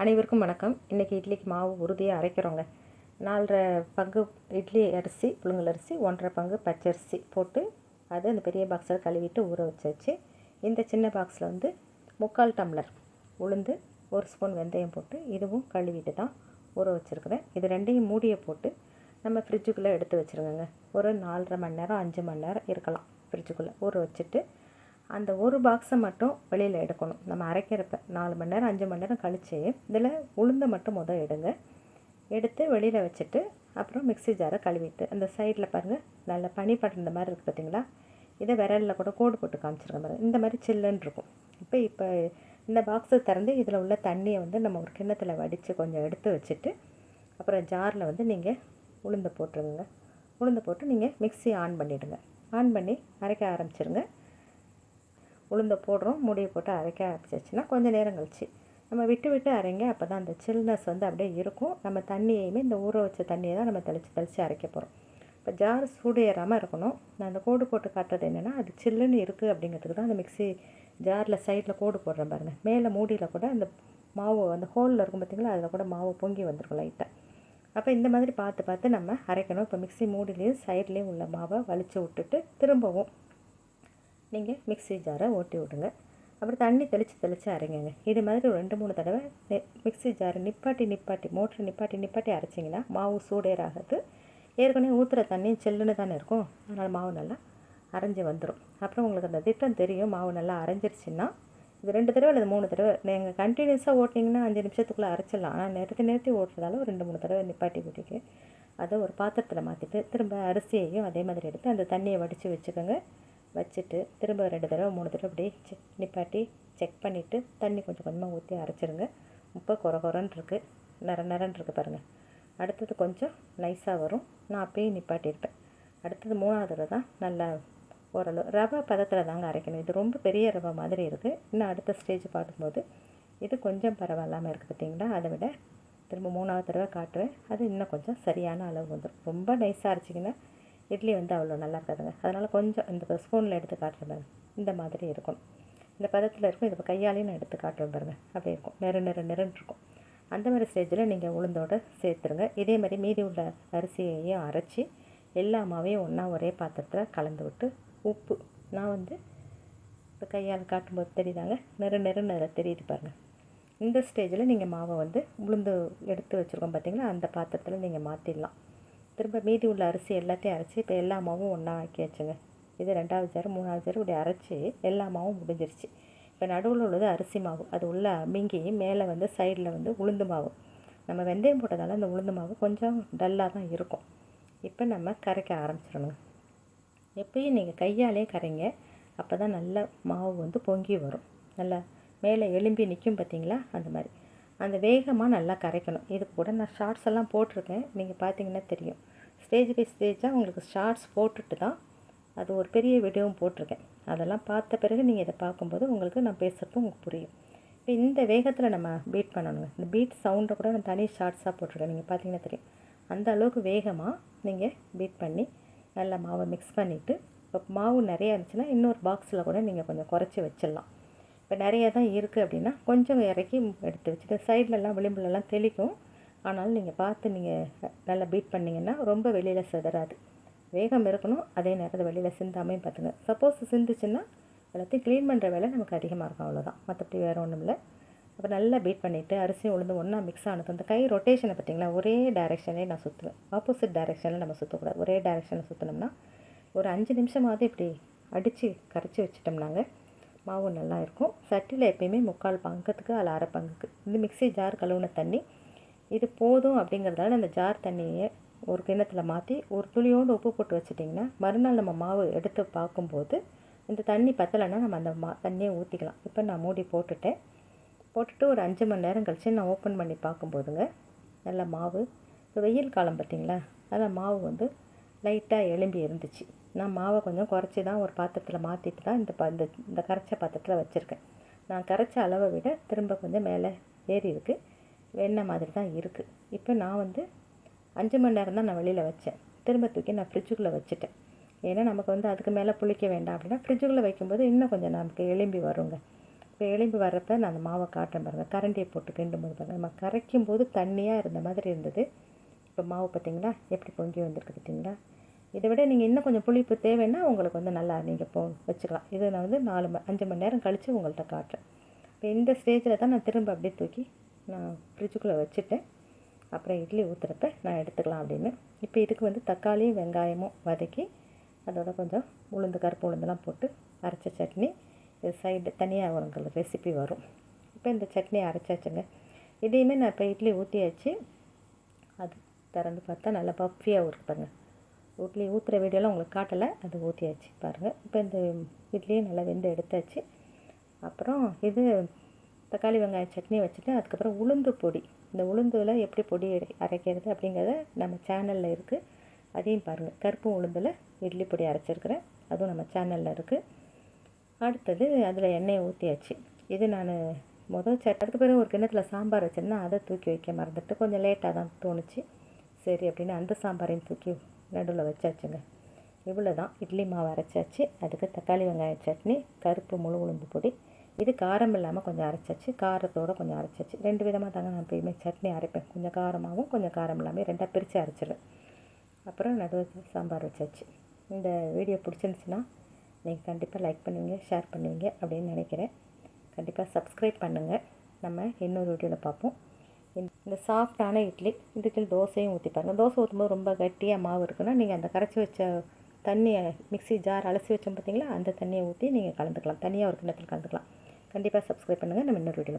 அனைவருக்கும் வணக்கம். இன்றைக்கி இட்லிக்கு மாவு உறுதியாக அரைக்கிறோங்க. நாலரை பங்கு இட்லி அரிசி புழுங்கல் அரிசி ஒன்றரை பங்கு பச்சரிசி போட்டு அது அந்த பெரிய பாக்ஸில் கழுவிட்டு ஊற வச்சாச்சு. இந்த சின்ன பாக்ஸில் வந்து முக்கால் டம்ளர் உளுந்து ஒரு ஸ்பூன் வெந்தயம் போட்டு இதுவும் கழுவிட்டு தான் ஊற வச்சுருக்குறேன். இது ரெண்டையும் மூடியை போட்டு நம்ம ஃப்ரிட்ஜுக்குள்ளே எடுத்து வச்சுருங்கங்க. ஒரு நாலரை மணி நேரம் அஞ்சு மணி நேரம் இருக்கலாம் ஃப்ரிட்ஜுக்குள்ளே ஊற வச்சுட்டு அந்த ஒரு பாக்ஸை மட்டும் வெளியில் எடுக்கணும். நம்ம அரைக்கிறப்ப நாலு மணி நேரம் அஞ்சு மணி நேரம் கழித்து இதில் உளுந்தை மட்டும் முதல் எடுங்க. எடுத்து வெளியில் வச்சுட்டு அப்புறம் மிக்ஸி ஜாரை கழுவிட்டு அந்த சைடில் பாருங்கள் நல்ல பனி படர்ந்த மாதிரி இருக்குது பார்த்தீங்களா இதை விரலில் கூட கோடு போட்டு காமிச்சிருக்க மாதிரி இந்த மாதிரி சில்லுன்னு இருக்கும். இப்போ இப்போ இந்த பாக்ஸை திறந்து இதில் உள்ள தண்ணியை வந்து நம்ம ஒரு கிண்ணத்தில் வடித்து கொஞ்சம் எடுத்து வச்சுட்டு அப்புறம் ஜாரில் வந்து நீங்கள் உளுந்து போட்டுருங்க. உளுந்து போட்டு நீங்கள் மிக்ஸி ஆன் பண்ணிவிடுங்க ஆன் பண்ணி அரைக்க ஆரம்பிச்சிருங்க. உளுந்தை போடுறோம் மூடியை போட்டு அரைக்க ஆரம்பிச்சிச்சுன்னா கொஞ்சம் நேரம் கழிச்சு. நம்ம விட்டு விட்டு அரைங்க அப்போ தான் அந்த சில்னஸ் வந்து அப்படியே இருக்கும். நம்ம தண்ணியையுமே இந்த ஊற வச்ச தண்ணியை தான் நம்ம தெளித்து தெளித்து அரைக்க போகிறோம் இப்போ ஜார் சூடு ஏறாமல் இருக்கணும். நான் அந்த கோடு போட்டு காட்டுறது என்னென்னா அது சில்லுன்னு இருக்குது அப்படிங்கிறதுக்கு தான் அந்த மிக்ஸி ஜாரில் சைடில் கோடு போடுறேன் பாருங்கள் மேலே மூடியில் கூட அந்த மாவு அந்த ஹோலில் இருக்கும் பார்த்திங்களா அதில் கூட மாவு பொங்கி வந்துருக்கும் லைட்டாக அப்போ இந்த மாதிரி பார்த்து பார்த்து நம்ம அரைக்கணும். இப்போ மிக்ஸி மூடிலையும் சைட்லேயும் உள்ள மாவை வலித்து விட்டுட்டு திரும்பவும் நீங்கள் மிக்ஸி ஜாரை ஓட்டி விடுங்க. அப்புறம் தண்ணி தெளித்து தெளித்து அரைங்க இது மாதிரி ஒரு ரெண்டு மூணு தடவை மிக்ஸி ஜாரை நிப்பாட்டி நிப்பாட்டி மோட்ரு நிப்பாட்டி நிப்பாட்டி அரைச்சிங்கன்னா மாவு சூடேறாகாது. ஏற்கனவே ஊற்றுற தண்ணி செல்லுன்னு தானே இருக்கும். அதனால் மாவு நல்லா அரைஞ்சி வந்துடும் அப்புறம் உங்களுக்கு அந்த திட்டம் தெரியும். மாவு நல்லா அரைஞ்சிருச்சுன்னா இது ரெண்டு தடவை அல்லது மூணு தடவை நீங்கள் கண்டினியூஸாக ஓட்டிங்கன்னா அஞ்சு நிமிஷத்துக்குள்ளே அரைச்சிடலாம். ஆனால் நிறுத்தி நிறுத்தி ஓட்டுறதால ஒரு ரெண்டு மூணு தடவை நிப்பாட்டி கூட்டிட்டு அதை ஒரு பாத்திரத்தில் மாற்றிட்டு திரும்ப அரிசியையும் அதே மாதிரி எடுத்து அந்த தண்ணியை வடித்து வச்சுக்கோங்க. வச்சுட்டு திரும்ப ரெண்டு தடவை மூணு தடவை அப்படியே செக் நிப்பாட்டி செக் பண்ணிவிட்டு தண்ணி கொஞ்சம் கொஞ்சமாக ஊற்றி அரைச்சிருங்க. இப்போ குறை குறன்னு இருக்குது நர நரன்னு இருக்குது பாருங்கள் அடுத்தது கொஞ்சம் நைஸாக வரும். நான் அப்பயே நிப்பாட்டியிருப்பேன். அடுத்தது மூணாவது தடவை தான் நல்லா ஓரளவு ரவை பதத்தில் தாங்க அரைக்கணும். இது ரொம்ப பெரிய ரவை மாதிரி இருக்குது இன்னும் அடுத்த ஸ்டேஜ் பார்க்கும்போது இது கொஞ்சம் பரவாயில்லாமல் இருக்குது பார்த்தீங்களா அதை விட திரும்ப மூணாவது தடவை காட்டுவேன் அது இன்னும் கொஞ்சம் சரியான அளவு வந்துடும் ரொம்ப நைஸாக அரைச்சிங்கன்னா இட்லி வந்து அவ்வளோ நல்லா இருக்காதுங்க. அதனால் கொஞ்சம் இந்த ஸ்பூனில் எடுத்து காட்டுறேன் பாருங்கள் இந்த மாதிரி இருக்கணும் இந்த பதத்தில் இருக்கும். இதை கையாலையும் நான் எடுத்து காட்டுறேன் பாருங்கள் அப்படி இருக்கும். நெரு நெரு நெருன்னு இருக்கும். அந்த மாதிரி ஸ்டேஜில் நீங்கள் உளுந்தோடு சேர்த்துருங்க. இதே மாதிரி மீதி உள்ள அரிசியையும் அரைச்சி எல்லா மாவையும் ஒன்றா ஒரே பாத்திரத்தில் கலந்து விட்டு உப்பு. நான் வந்து இப்போ கையால் காட்டும்போது தெரியுதாங்க? நெரு நெருன்னு அதில் தெரியுது பாருங்கள் இந்த ஸ்டேஜில் நீங்கள் மாவை வந்து உளுந்து எடுத்து வச்சுருக்கோம் பார்த்தீங்களா அந்த பாத்திரத்தில் நீங்கள் மாற்றிடலாம் திரும்ப மீதி உள்ள அரிசி எல்லாத்தையும் அரைச்சி இப்போ எல்லா மாவும் ஒன்றா ஆக்கி வச்சுங்க இது ரெண்டாவது ஜாரு மூணாவது ஜாரு இப்படி அரைச்சி எல்லா மாவும் முடிஞ்சிருச்சு. இப்போ நடுவில் உள்ளது அரிசி மாவு. அது உள்ள மிங்கி மேலே வந்து சைடில் வந்து உளுந்து மாவு. நம்ம வெந்தயம் போட்டதால் அந்த உளுந்து மாவு கொஞ்சம் டல்லாக தான் இருக்கும். இப்போ நம்ம கரைக்க ஆரம்பிச்சிடணும் எப்பயும் நீங்கள் கையாலே கரைங்க. அப்போ தான் நல்ல மாவு வந்து பொங்கி வரும். நல்லா மேலே எலும்பி நிற்கும் பார்த்தீங்களா அந்த மாதிரி. அந்த வேகமாக நல்லா கரைக்கணும். இதுக்கு கூட நான் ஷார்ட்ஸ் எல்லாம் போட்டிருக்கேன். நீங்கள் பார்த்தீங்கன்னா தெரியும். ஸ்டேஜ் பை ஸ்டேஜாக உங்களுக்கு ஷார்ட்ஸ் போட்டுட்டு தான் அது ஒரு பெரிய வீடியோவும் போட்டிருக்கேன். அதெல்லாம் பார்த்த பிறகு நீங்கள் இதை பார்க்கும்போது உங்களுக்கு நான் பேசுகிறது உங்களுக்கு புரியும். இப்போ இந்த வேகத்தில் நம்ம பீட் பண்ணணுங்க. இந்த பீட் சவுண்டை கூட நான் தனி ஷார்ட்ஸாக போட்டிருக்கேன். நீங்கள் பார்த்தீங்கன்னா தெரியும். அந்த அளவுக்கு வேகமாக நீங்கள் பீட் பண்ணி நல்லா மாவை மிக்ஸ் பண்ணிவிட்டு இப்போ மாவு நிறையா இருந்துச்சுன்னா இன்னொரு பாக்ஸில் கூட நீங்கள் கொஞ்சம் குறைச்சி வச்சிடலாம். இப்போ நிறைய தான் இருக்குது அப்படின்னா கொஞ்சம் இறக்கி எடுத்து வச்சுட்டு சைட்லலாம் விளிம்புலலாம் தெளிக்கும். ஆனாலும் நீங்கள் பார்த்து நீங்கள் நல்லா பீட் பண்ணிங்கன்னா ரொம்ப வெளியில் சிதறாது. வேகம் இருக்கணும் அதே நேரத்தில் வெளியில் சிந்தாமையும் பார்த்துங்க. சப்போஸ் சிந்துச்சுன்னா எல்லாத்தையும் க்ளீன் பண்ணுற வேலை நமக்கு அதிகமாக இருக்கும் அவ்வளோதான் மற்றபடி வேறு ஒன்றும் இல்லை அப்போ நல்லா பீட் பண்ணிவிட்டு அரிசியும் உளுந்து ஒன்றா மிக்ஸ் ஆனது அந்த கை ரொட்டேஷனை பார்த்திங்களா? ஒரே டேரெக்ஷனே நான் சுற்றுவேன் ஆப்போசிட் டேரெக்ஷனில் நம்ம சுற்றக்கூடாது ஒரே டேரெக்ஷனில் சுற்றினோம்னா ஒரு அஞ்சு நிமிஷமாவது இப்படி அடித்து கரைச்சி வச்சிட்டோம்னாங்க மாவு நல்லா இருக்கும் சட்டியில் எப்பயுமே முக்கால் பங்கத்துக்கு அதில் அரை பங்குக்கு. இந்த மிக்ஸி ஜார் கழுவுன தண்ணி. இது போதும் அப்படிங்கிறதால அந்த ஜார் தண்ணியை ஒரு கிண்ணத்தில் மாற்றி ஒரு துளியோடு உப்பு போட்டு வச்சிட்டிங்கன்னா மறுநாள் நம்ம மாவு எடுத்து பார்க்கும்போது இந்த தண்ணி பத்தலைன்னா நம்ம அந்த மா தண்ணியை ஊற்றிக்கலாம் இப்போ நான் மூடி போட்டுட்டேன். போட்டுட்டு ஒரு அஞ்சு மணி நேரம் கழித்து நான் ஓப்பன் பண்ணி பார்க்கும்போதுங்க நல்ல மாவு. இப்போ வெயில் காலம் பார்த்திங்களா? அதில் மாவு வந்து லைட்டாக எலும்பி இருந்துச்சு. நான் மாவை கொஞ்சம் குறைச்சி தான் ஒரு பாத்திரத்தில் மாற்றிட்டு தான் இந்த ப இந்த இந்த கரைச்ச பாத்திரத்தில் வச்சுருக்கேன். நான் கரைச்ச அளவை விட திரும்ப கொஞ்சம் மேலே ஏறி இருக்குது வெண்ணெய் மாதிரி தான் இருக்குது இப்போ நான் வந்து அஞ்சு மணி நேரம் தான் நான் வெளியில் வச்சேன். திரும்ப தூக்கி நான் ஃப்ரிட்ஜுக்குள்ளே வச்சுட்டேன். ஏன்னா நமக்கு வந்து அதுக்கு மேலே புளிக்க வேண்டாம் அப்படின்னா ஃப்ரிட்ஜுக்குள்ளே வைக்கும்போது இன்னும் கொஞ்சம் நமக்கு எலும்பி வருங்க. இப்போ எலும்பி வர்றப்ப நான் அந்த மாவை காட்டுறேன் பாருங்கள் கரண்டியை போட்டு கிண்டும் போது பாருங்கள் நம்ம கரைக்கும் போது தண்ணியாக இருந்த மாதிரி இருந்தது. இப்போ மாவு பார்த்தீங்களா எப்படி பொங்கி வந்திருக்கு பார்த்திங்களா இதை விட நீங்கள் இன்னும் கொஞ்சம் புளிப்பு தேவைன்னா உங்களுக்கு வந்து நல்லா நீங்கள் போ வச்சுக்கலாம். இதை நான் வந்து நாலு ம அஞ்சு மணி நேரம் கழித்து உங்கள்கிட்ட காட்டுறேன். இப்போ இந்த ஸ்டேஜில் தான் நான் திரும்ப அப்படியே தூக்கி நான் ஃப்ரிட்ஜுக்குள்ளே வச்சுட்டேன். அப்புறம் இட்லி ஊற்றுறப்ப நான் எடுத்துக்கலாம் அப்படின்னு. இப்போ இதுக்கு வந்து தக்காளியும் வெங்காயமும் வதக்கி அதோட கொஞ்சம் உளுந்து கருப்பு உளுந்தெல்லாம் போட்டு அரைச்ச சட்னி. இது சைடு தனியாக உங்களுக்கு ரெசிபி வரும். இப்போ இந்த சட்னி அரைச்சாச்சுங்க. இதையுமே நான் இப்போ இட்லி ஊற்றியாச்சு அது திறந்து பார்த்தா நல்லா பஃபியாக இருக்கு இட்லி ஊற்றுற வீடியோலாம் உங்களுக்கு காட்டலை அது ஊற்றியாச்சு பாருங்கள் இப்போ இந்த இட்லியும் நல்லா வெந்து எடுத்தாச்சு. அப்புறம் இது தக்காளி வெங்காய சட்னி வச்சுட்டு அதுக்கப்புறம் உளுந்து பொடி. இந்த உளுந்தில் எப்படி பொடி அரை- அரைக்கிறது அப்படிங்கிறத நம்ம சேனலில் இருக்குது அதையும் பாருங்கள் கருப்பு உளுந்தில் இட்லி பொடி அரைச்சிருக்கிறேன். அதுவும் நம்ம சேனலில் இருக்குது அடுத்தது அதில் எண்ணெயை ஊற்றியாச்சு இது நான் முதல் சட்டத்துக்கு பிறகு ஒரு கிணத்துல சாம்பார் வச்சுருந்தேன் அதை தூக்கி வைக்க மறந்துட்டு கொஞ்சம் லேட்டாக தான் தோணுச்சு. சரி அப்படின்னு அந்த சாம்பாரையும் தூக்கி நடுவில் வச்சாச்சுங்க. இவ்வளோ தான் இட்லி மாவு அரைச்சாச்சு. அதுக்கு தக்காளி வெங்காய சட்னி கருப்பு முழு உளுந்து பொடி. இது காரம் இல்லாமல் கொஞ்சம் அரைச்சாச்சு. காரத்தோடு கொஞ்சம் அரைச்சாச்சு. ரெண்டு விதமாக தாங்க நான் எப்பயுமே சட்னி அரைப்பேன். கொஞ்சம் காரமாகவும் கொஞ்சம் காரம் இல்லாமல் ரெண்டாக பிரித்து அரைச்சிடுவேன் அப்புறம் நடுவில் சாம்பார் வச்சாச்சு. இந்த வீடியோ பிடிச்சிருந்துச்சுன்னா நீங்கள் கண்டிப்பாக லைக் பண்ணுவீங்க ஷேர் பண்ணுவீங்க அப்படின்னு நினைக்கிறேன். கண்டிப்பாக சப்ஸ்கிரைப் பண்ணுங்கள் நம்ம இன்னொரு வீடியோவில் பார்ப்போம். இந்த- சாஃப்டான இட்லி இதுக்கு தோசையும் ஊற்றி பாருங்கள் தோசை ஊற்றும்போது ரொம்ப கட்டியாக மாவு இருக்குன்னா நீங்கள் அந்த கரைச்சி வச்ச தண்ணியை மிக்சி ஜார் அலசி வச்சோம் பார்த்தீங்களா அந்த தண்ணியை ஊற்றி நீங்கள் கலந்துக்கலாம். தனியாக ஒரு கிண்ணத்தில் கலந்துக்கலாம். கண்டிப்பாக சப்ஸ்கிரைப் பண்ணுங்கள் நம்ம இன்னொரு வீடியோ